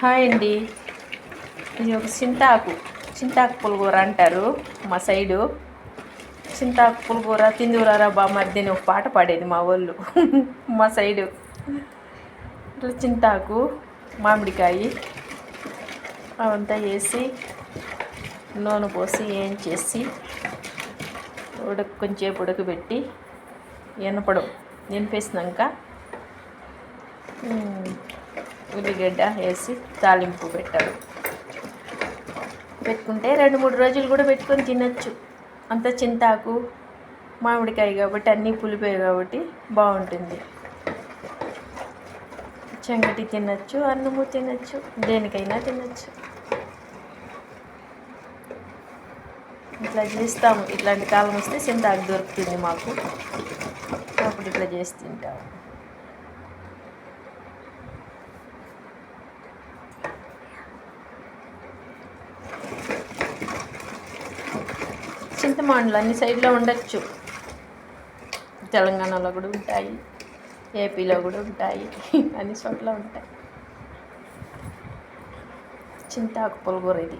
Hi అండి. ఇది ఒక చింతాకు చింతాకు పులిగూర అంటారు మా సైడు. చింతాకు పులిగూర తిందూరారా బా మధ్యని ఒక పాట పాడేది మా వాళ్ళు. మా సైడు. ఇట్లా చింతాకు మామిడికాయ అవంతా వేసి నూనె పోసి ఏం చేసి ఉడక కొంచెంసేపు ఉడకబెట్టి ఎనపడం నింపేసినాక ఉల్లిగడ్డ వేసి తాలింపు పెట్టాలి. పెట్టుకుంటే రెండు మూడు రోజులు కూడా పెట్టుకొని తినచ్చు. అంత చింతాకు మామిడికాయ కాబట్టి అన్నీ పులిపోయాయి కాబట్టి బాగుంటుంది. చెంగటి తినచ్చు అన్నము తినచ్చు దేనికైనా తినచ్చు. ఇట్లా చేస్తాము. ఇట్లాంటి కాలం వస్తే చింతాకు దొరుకుతుంది మాకు. అప్పుడు ఇట్లా చేసి తింటాము. చింతమాండ్లు అన్ని సైడ్లో ఉండొచ్చు. తెలంగాణలో కూడా ఉంటాయి ఏపీలో కూడా ఉంటాయి అన్ని చోట్ల ఉంటాయి. చింతాకు పులగూర ఇది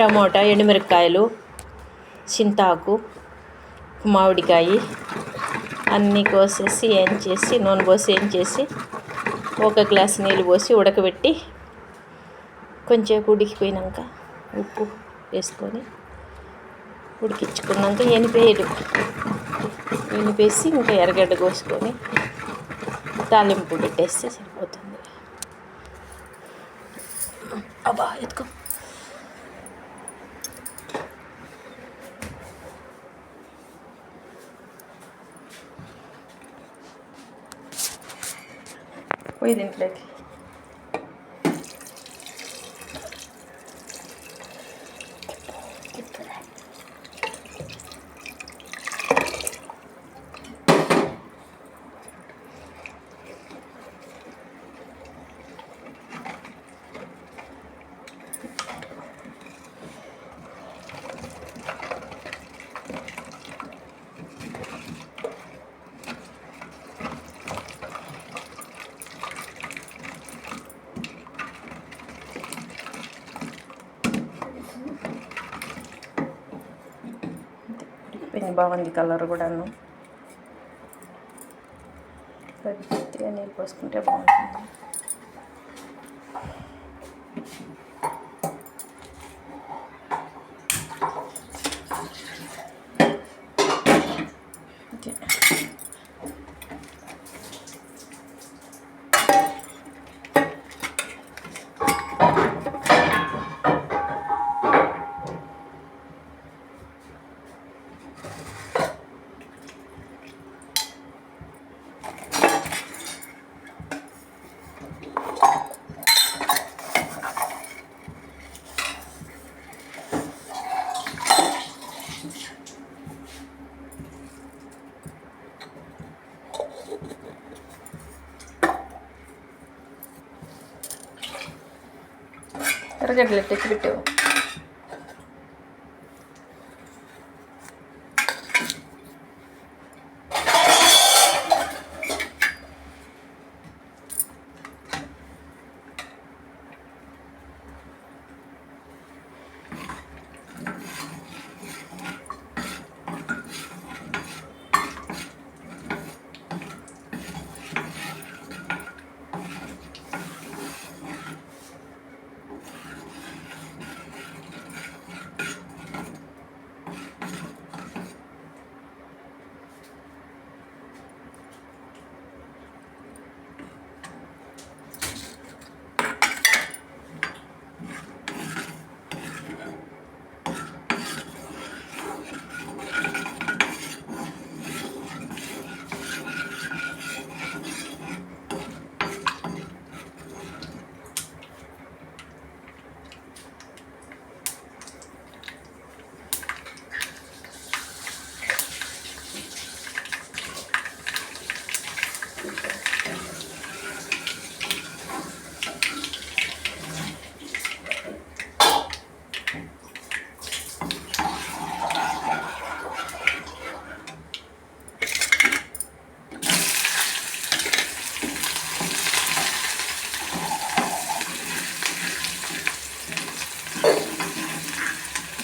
టమోటా ఎండుమిరపకాయలు చింతాకు మామిడికాయ అన్నీ కోసేసి ఏం చేసి నూనె పోసి ఏం చేసి ఒక గ్లాస్ నీళ్ళు పోసి ఉడకబెట్టి కొంచెం ఉడికిపోయినాక ఉప్పు వేసుకొని ఉడికించుకున్నాక ఎనిపేయడు. ఎనిపేసి ఇంకా ఎర్రగడ్డ కోసుకొని తాలింపు పెట్టేస్తే సరిపోతుంది. అబ్బా ఎత్తుకో. పోయి దీంట్లోకి బాగుంది కలర్ కూడాను. కొద్దిగా నీళ్ళు పోసుకుంటే బాగుంటుంది. ഒരു കടലിട്ടേക്ക് വിട്ടോ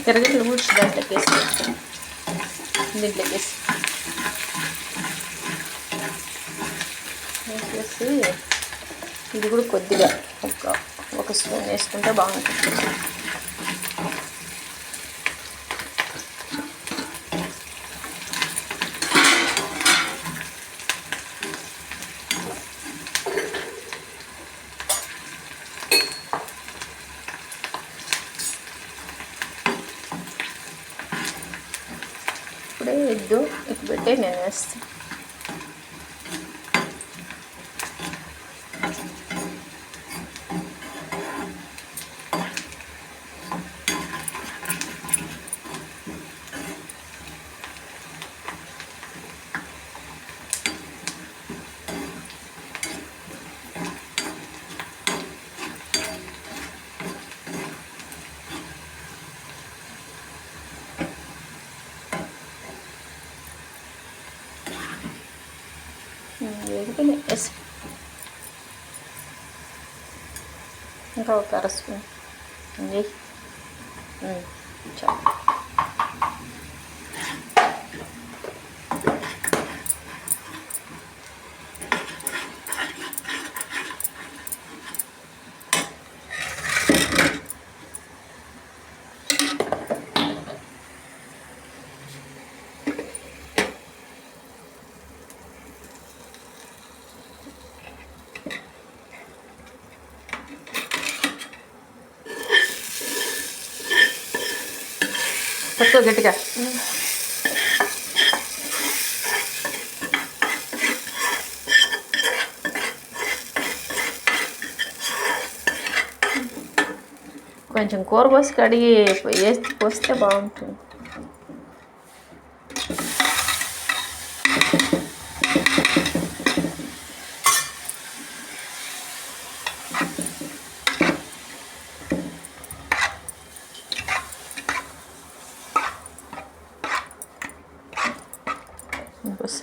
ఎర్రగడ్డలు ఊడ్చి దాంట్లోకి వేసి దీంట్లోకి వేసి వేసేసి ఇది కూడా కొద్దిగా ఒక ఒక స్పూన్ వేసుకుంటే బాగుంటుంది সেদ্ধ একটু বেটে নেমে আসছে వేస్తాను వేడిపోయినాయి వేసి ఇంకా ఒక అర స్పూన్ వేయి చాలు పట్టుకో గట్టిగా. కొంచెం కూర పోసి కడిగి వేసి పోస్తే బాగుంటుంది పోసి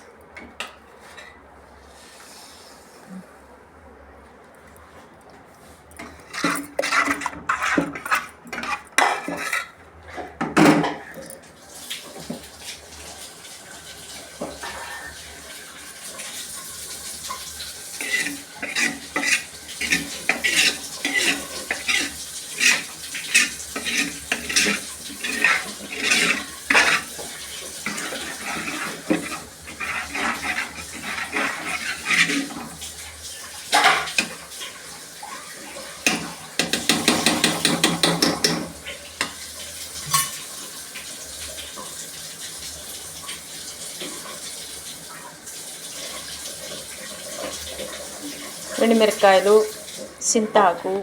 ఎండుమిరకాయలు సింతాకు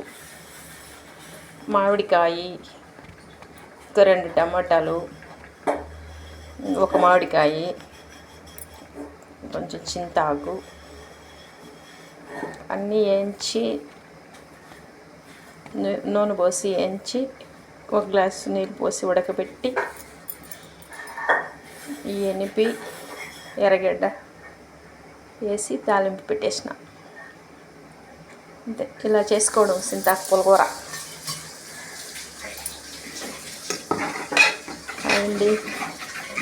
మామిడికాయ ఒక రెండు టమాటాలు ఒక మామిడికాయ కొంచెం చింతాకు అన్నీ వేయించి నూనె పోసి వేయించి ఒక గ్లాసు నీళ్ళు పోసి ఉడకబెట్టి ఈ ఎనిపి ఎర్రగడ్డ వేసి తాలింపు పెట్టేసిన. అంతే ఇలా చేసుకోవడం సింతాకు పులగూర అండి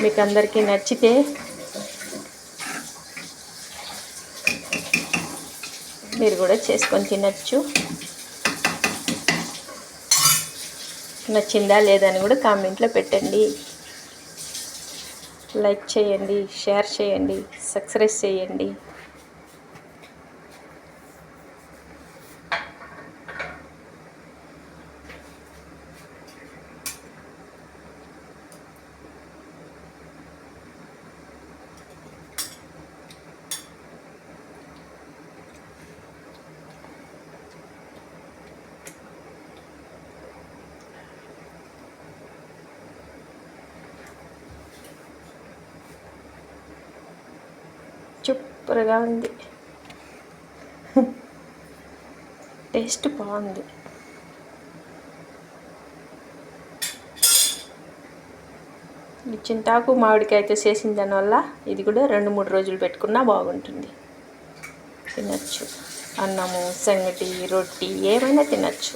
మీకు అందరికీ నచ్చితే మీరు కూడా చేసుకొని తినచ్చు. నచ్చిందా లేదని కూడా కామెంట్లో పెట్టండి. లైక్ చేయండి షేర్ చేయండి సబ్స్క్రైబ్ చేయండి. సూపర్గా ఉంది. టేస్ట్ బాగుంది. చింతాకు మామిడికాయ అయితే చేసిన దానివల్ల ఇది కూడా రెండు మూడు రోజులు పెట్టుకున్నా బాగుంటుంది. తినచ్చు. అన్నము సంగటి రొట్టి ఏమైనా తినచ్చు.